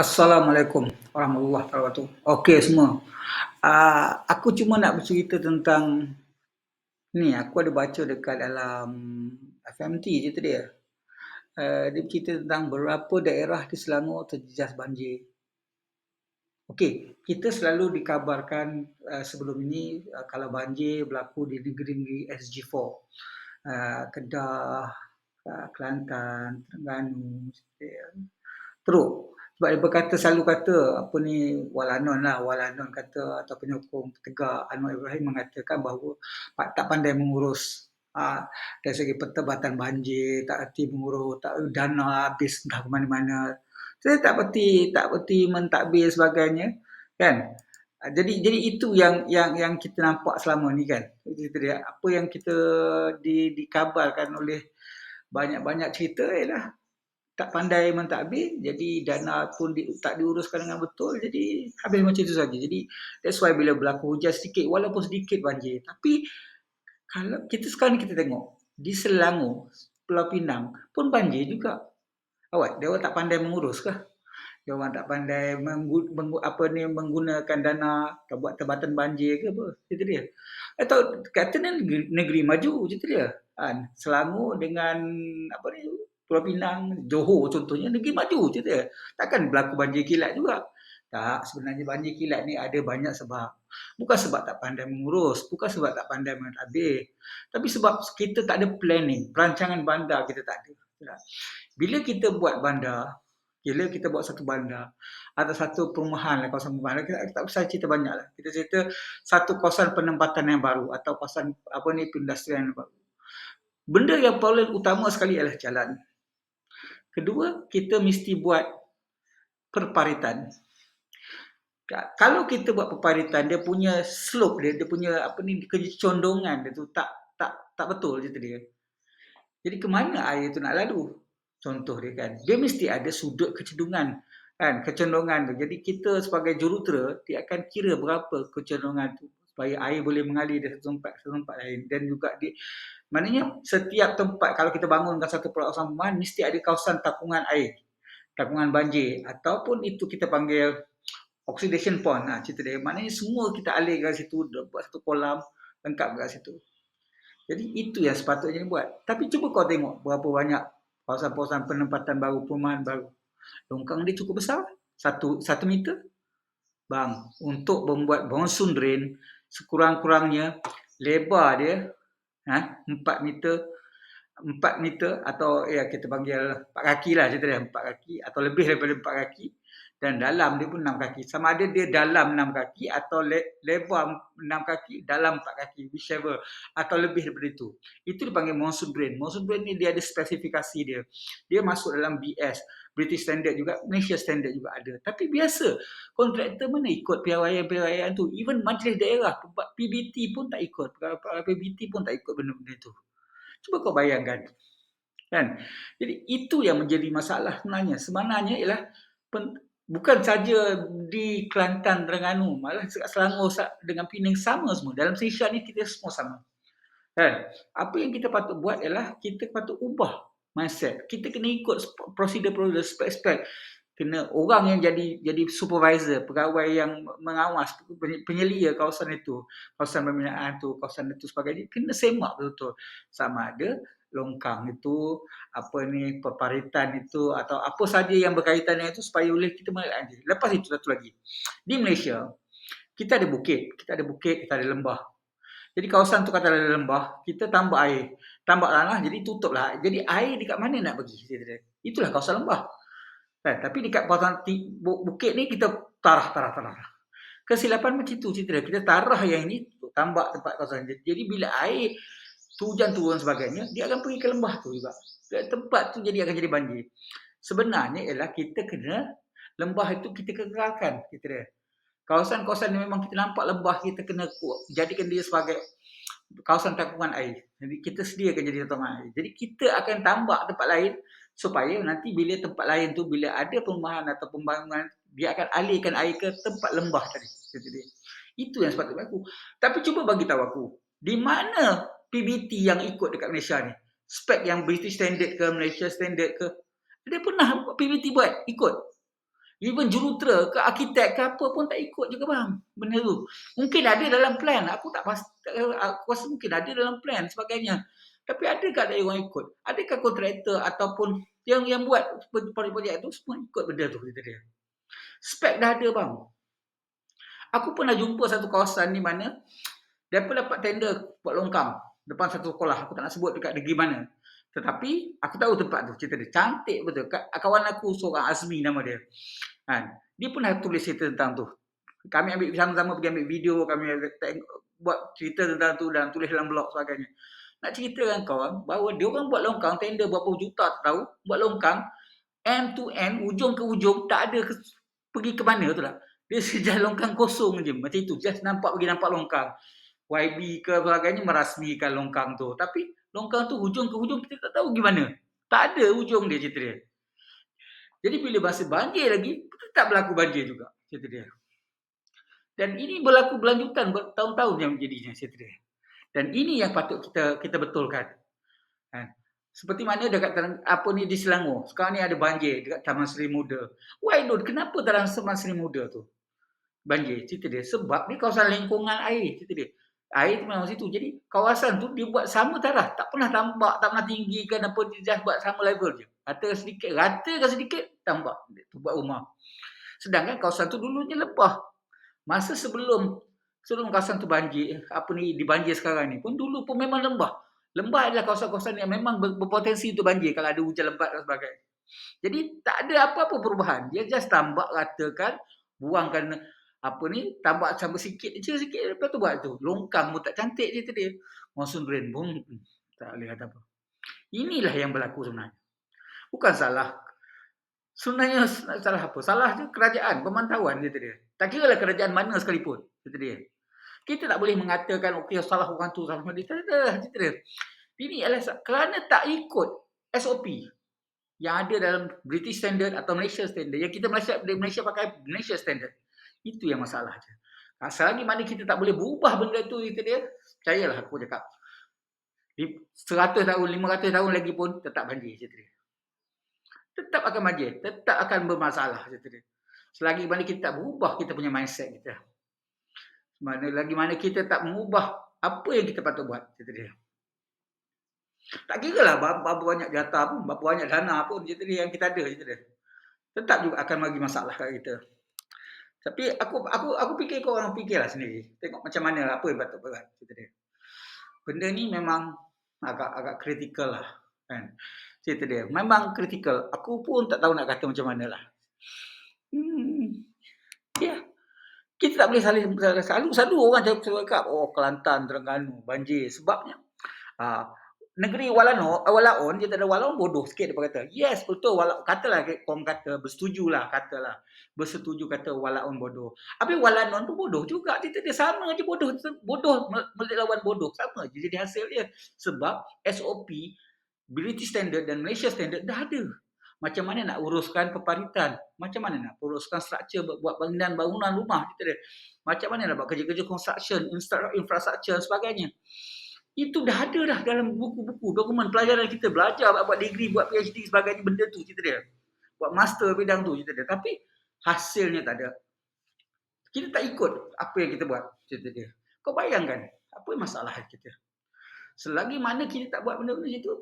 Assalamualaikum warahmatullahi wabarakatuh. Okey semua. Uh, aku cuma nak bercerita tentang ni aku ada baca dekat dalam FMT je tu dia. Uh, dia bercerita tentang berapa daerah di Selangor terjejas banjir. Okey, kita selalu dikabarkan uh, sebelum ini uh, kalau banjir berlaku di negeri-negeri SG4. Uh, Kedah, uh, Kelantan, Terengganu, teruk sebab dia berkata selalu kata apa ni Walanon lah Walanon kata atau penyokong tegak Anwar Ibrahim mengatakan bahawa tak pandai mengurus ha, dari segi pertebatan banjir tak erti mengurus tak dana habis dah ke mana-mana. Saya tak berti tak berti mentadbir sebagainya kan? Ha, jadi jadi itu yang yang yang kita nampak selama ni kan? Kita dia. Apa yang kita di, dikabarkan oleh banyak-banyak cerita ialah tak pandai mentadbir jadi dana pun di, tak diuruskan dengan betul jadi habis macam itu saja. Jadi that's why bila berlaku hujan sedikit walaupun sedikit banjir tapi kalau kita sekarang kita tengok di Selangor Pulau Pinang pun banjir juga. Awak dia tak pandai mengurus kah? Dia orang tak pandai menggu, menggu, apa ni menggunakan dana buat tebatan banjir ke apa itu dia. Atau kata negeri, negeri maju itu dia. Kan Selangor dengan apa ni Pulau Pinang, Johor contohnya, negeri maju je dia. Takkan berlaku banjir kilat juga. Tak, sebenarnya banjir kilat ni ada banyak sebab. Bukan sebab tak pandai mengurus, bukan sebab tak pandai mentadbir. Tapi sebab kita tak ada planning, perancangan bandar kita tak ada. Bila kita buat bandar, bila kita buat satu bandar, atau satu perumahan lah, kawasan perumahan, kita, kita tak usah cerita banyak lah. Kita cerita satu kawasan penempatan yang baru atau kawasan apa ni, perindustrian yang baru. Benda yang paling utama sekali adalah jalan. Kedua, kita mesti buat perparitan. Kalau kita buat perparitan, dia punya slope dia, dia punya apa ni kecondongan dia tu tak tak tak betul je dia. Jadi ke mana air tu nak lalu? Contoh dia kan. Dia mesti ada sudut kecendungan kan, kecondongan tu. Jadi kita sebagai jurutera dia akan kira berapa kecondongan tu supaya air boleh mengalir dari satu tempat ke tempat lain dan juga di Maknanya setiap tempat kalau kita bangunkan satu kawasan perumahan mesti ada kawasan tapungan air, tapungan banjir ataupun itu kita panggil oxidation pond. Nah, cerita dia. Maknanya semua kita alirkan situ, buat satu kolam lengkap kat situ. Jadi itu yang sepatutnya buat. Tapi cuba kau tengok berapa banyak kawasan-kawasan penempatan baru, perumahan baru. Longkang dia cukup besar, satu satu meter. Bang, untuk membuat monsoon drain, sekurang-kurangnya lebar dia ha, 4 meter 4 meter atau ya kita panggil 4 kaki lah cerita dia 4 kaki atau lebih daripada 4 kaki dan dalam dia pun 6 kaki. Sama ada dia dalam 6 kaki atau le- lebar 6 kaki dalam 4 kaki whichever atau lebih daripada itu. Itu dipanggil monsoon drain monsoon drain ni dia ada spesifikasi dia. Dia masuk dalam BS British standard juga Malaysia standard juga ada tapi biasa kontraktor mana ikut piawaian-piawaian tu even majlis daerah PBT pun tak ikut PBT pun tak ikut benda-benda tu cuba kau bayangkan kan jadi itu yang menjadi masalah sebenarnya sebenarnya ialah bukan saja di Kelantan, Terengganu, malah Selangor dengan Penang sama semua. Dalam Malaysia ni kita semua sama. Kan? Apa yang kita patut buat ialah kita patut ubah mindset. Kita kena ikut prosedur-prosedur spek-spek. Kena orang yang jadi jadi supervisor, pegawai yang mengawas, penyelia kawasan itu, kawasan pembinaan itu, kawasan itu sebagainya, kena semak betul-betul. Sama ada longkang itu, apa ni perparitan itu atau apa saja yang berkaitan dengan itu supaya boleh kita mengelak Lepas itu satu lagi. Di Malaysia, kita ada bukit, kita ada bukit, kita ada lembah. Jadi kawasan tu kata lembah, kita tambah air. Tambah tanah jadi tutuplah. Jadi air dekat mana nak pergi? Itulah kawasan lembah. Kan? Tapi dekat kawasan bukit ni kita tarah tarah tarah. Kesilapan macam itu cerita. Kita tarah yang ini tambah tempat kawasan. Jadi bila air hujan turun sebagainya, dia akan pergi ke lembah tu juga. Tempat tu jadi akan jadi banjir. Sebenarnya ialah kita kena lembah itu kita kekalkan. Kita dia. Kawasan-kawasan yang memang kita nampak lembah, kita kena jadikan dia sebagai kawasan tapungan air. Jadi kita sediakan jadi tapungan air. Jadi kita akan tambah tempat lain supaya nanti bila tempat lain tu bila ada perumahan atau pembangunan dia akan alihkan air ke tempat lembah tadi. Jadi itu yang sepatutnya aku. Tapi cuba bagi tahu aku, di mana PBT yang ikut dekat Malaysia ni. Spek yang British standard ke Malaysia standard ke. Dia pernah PBT buat, ikut. Even jurutera ke arkitek ke apa pun tak ikut juga bang benda tu. Mungkin ada dalam plan. Aku tak pasti aku rasa mungkin ada dalam plan sebagainya. Tapi ada tak ada orang ikut? Adakah kontraktor ataupun yang yang buat projek-projek tu semua ikut benda tu kita dia. Spek dah ada bang. Aku pernah jumpa satu kawasan di mana pun dapat tender buat longkang depan satu sekolah. Aku tak nak sebut dekat negeri mana. Tetapi aku tahu tempat tu cerita dia. Cantik betul. Kawan aku seorang Azmi nama dia. Kan? Dia pernah tulis cerita tentang tu. Kami ambil sama-sama pergi ambil video. Kami buat cerita tentang tu dan tulis dalam blog sebagainya. Nak ceritakan kawan bahawa dia orang buat longkang tender berapa juta tak tahu. Buat longkang end to end, ujung ke ujung tak ada ke, pergi ke mana tu lah. Dia sejak longkang kosong je. Macam itu. Just nampak pergi nampak longkang. YB ke sebagainya merasmikan longkang tu. Tapi longkang tu hujung ke hujung kita tak tahu gimana. Tak ada hujung dia cerita dia. Jadi bila bahasa banjir lagi, tetap berlaku banjir juga cerita dia. Dan ini berlaku berlanjutan bertahun-tahun yang menjadinya cerita dia. Dan ini yang patut kita kita betulkan. Ha. Seperti mana dekat apa ni di Selangor. Sekarang ni ada banjir dekat Taman Seri Muda. Why not? Kenapa dalam Taman Seri Muda tu? Banjir. Cerita dia. Sebab ni kawasan lingkungan air. Cerita dia air tu memang situ. Jadi kawasan tu dia buat sama taraf. Tak pernah tambak, tak pernah tinggikan apa. Dia just buat sama level je. Rata sedikit, rata ke sedikit, tambak. Tu buat rumah. Sedangkan kawasan tu dulunya lepah. Masa sebelum sebelum kawasan tu banjir, apa ni dibanjir sekarang ni pun dulu pun memang lembah. Lembah adalah kawasan-kawasan yang memang berpotensi untuk banjir kalau ada hujan lebat dan sebagainya. Jadi tak ada apa-apa perubahan. Dia just tambak ratakan, buangkan apa ni tambah sama sikit je sikit. Lepas tu buat tu. Longkang pun tak cantik je tadi monsoon rain pun tak lihat apa. Inilah yang berlaku sebenarnya. Bukan salah. Sebenarnya salah apa? Salah je kerajaan pemantauan dia. Tadi tak kira lah kerajaan mana sekalipun dia. Tadi kita tak boleh mengatakan okey salah orang tu salah dia. Tak ada dia. Ini adalah kerana tak ikut SOP yang ada dalam British Standard atau Malaysia Standard. Yang kita Malaysia Malaysia pakai Malaysia Standard itu yang masalah je. Ha, selagi mana kita tak boleh berubah benda tu itu dia, percayalah aku cakap. 100 tahun, 500 tahun lagi pun tetap banjir cerita dia. Tetap akan banjir, tetap akan bermasalah cerita dia. Selagi mana kita tak berubah kita punya mindset kita. Mana lagi mana kita tak mengubah apa yang kita patut buat cerita dia. Tak kira lah berapa banyak jatah pun, berapa banyak dana pun cerita dia yang kita ada cerita dia. Tetap juga akan bagi masalah kat kita. Tapi aku aku aku fikir kau orang fikirlah sendiri. Tengok macam mana apa yang patut buat cerita dia. Benda ni memang agak agak kritikal lah kan. Cerita dia memang kritikal. Aku pun tak tahu nak kata macam mana lah. Hmm. Ya. Yeah. Kita tak boleh saling selalu selalu orang cakap oh Kelantan, Terengganu, banjir sebabnya. Uh, negeri Walano, Walaon, dia tak ada Walaon bodoh sikit dia kata. Yes, betul. Wala, katalah orang kata, bersetujulah katalah. Bersetuju kata Walaon bodoh. Tapi Walanon tu bodoh juga. Dia, dia sama je bodoh. Bodoh melawan bodoh. Sama je jadi hasil dia. Sebab SOP, British Standard dan Malaysia Standard dah ada. Macam mana nak uruskan peparitan? Macam mana nak uruskan struktur buat bangunan-bangunan rumah? Macam mana nak buat kerja-kerja construction, infrastruktur dan sebagainya. Itu dah ada dah dalam buku-buku, dokumen pelajaran kita belajar buat, buat degree, buat PhD sebagainya benda tu cerita dia. Buat master bidang tu cerita dia. Tapi hasilnya tak ada. Kita tak ikut apa yang kita buat cerita dia. Kau bayangkan apa masalah kita. Selagi mana kita tak buat benda-benda itu,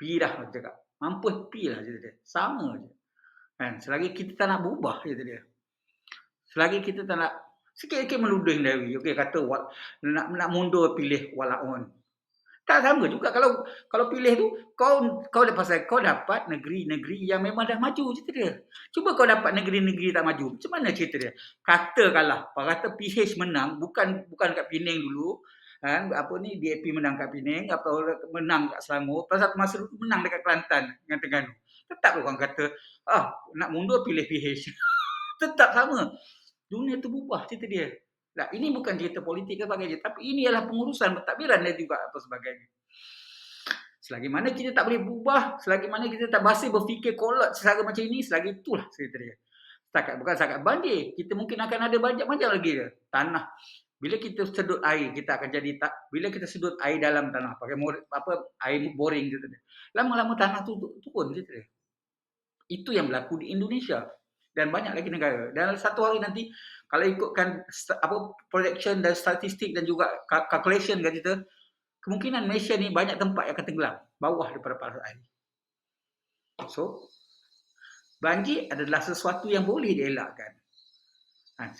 pi dah cakap. Mampus pi lah cerita dia. Sama je. Kan? Selagi kita tak nak berubah cerita dia. Selagi kita tak nak Sikit-sikit meluding Dewi. Okey kata nak nak mundur pilih walaun. Tak sama juga kalau kalau pilih tu kau kau dapat kau dapat negeri-negeri yang memang dah maju cerita dia. Cuba kau dapat negeri-negeri tak maju. Macam mana cerita dia? Katakanlah kata PH menang bukan bukan kat Penang dulu kan apa ni DAP menang kat Penang atau menang kat Selangor pasal masa dulu menang dekat Kelantan dengan Terengganu. Tetap orang kata ah nak mundur pilih PH. Tetap sama dunia tu berubah cerita dia. Nah, ini bukan cerita politik ke sebagainya, tapi ini adalah pengurusan pentadbiran dan juga apa sebagainya. Selagi mana kita tak boleh berubah, selagi mana kita tak masih berfikir kolot secara macam ini, selagi itulah cerita dia. Setakat, bukan setakat banjir, kita mungkin akan ada banyak-banyak lagi dia. Tanah. Bila kita sedut air, kita akan jadi tak. Bila kita sedut air dalam tanah, pakai apa air boring gitu. Lama-lama tanah tu turun cerita dia. Itu yang berlaku di Indonesia. Dan banyak lagi negara. Dan satu hari nanti kalau ikutkan apa projection dan statistik dan juga calculation kan kita, kemungkinan Malaysia ni banyak tempat yang akan tenggelam bawah daripada paras air. So, banjir adalah sesuatu yang boleh dielakkan. Ha,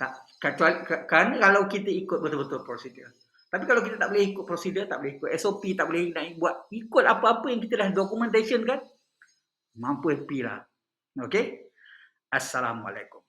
kerana kalau kita ikut betul-betul prosedur. Tapi kalau kita tak boleh ikut prosedur, tak boleh ikut SOP, tak boleh nak buat ikut apa-apa yang kita dah documentation kan, mampu happy lah. Okay? Assalamualaikum.